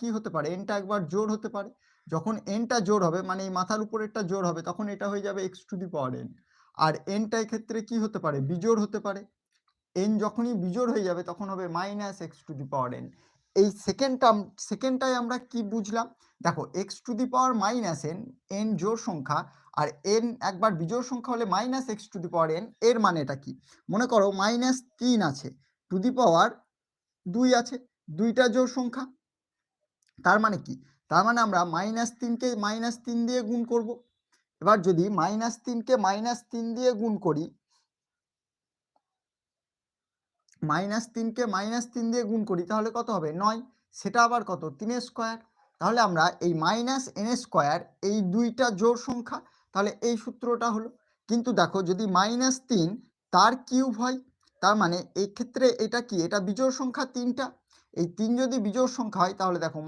কি হতে পারে? এনটা একবার জোর হতে পারে। যখন এনটা জোর হবে মানে এই মাথার উপরেরটা জোর হবে, তখন এটা হয়ে যাবে x to the power n আর এনটা ক্ষেত্রে কি হতে পারে? বিজোড় হতে পারে। এন যখনই বিজোড় হয়ে যাবে, তখন হবে minus x to the power n এই সেকেন্ড টার্ম সেকেন্ডটায় আমরা কি বুঝলাম? দেখো x to the power minus n n জোর সংখ্যা, আর এন একবার বিজোড় সংখ্যা হলে minus x to the power n এর মানে এটা কি? মনে করো মাইনাস তিন আছে টু দি পাওয়ার দুই আছে, দুইটা জোর সংখ্যা তার মানে কি? তার মানে আমরা মাইনাস তিনকে মাইনাস তিন দিয়ে গুণ করব। এবার যদি মাইনাস তিনকে মাইনাস তিন দিয়ে গুণ করি মাইনাস তিনকে মাইনাস তিন দিয়ে গুণ করি, তাহলে কত হবে? নয়। সেটা আবার কত? তিনের স্কোয়ার তাহলে আমরা এই মাইনাস এন স্কোয়ার এই দুইটা জোর সংখ্যা, তাহলে এই সূত্রটা হলো। কিন্তু দেখো, যদি মাইনাস তিন, তার কিউব হয়, তার মানে এই ক্ষেত্রে এটা কি? এটা বিজোড় সংখ্যা তিনটা। এই তিন যদি বিজোড় সংখ্যা হয়, তাহলে দেখো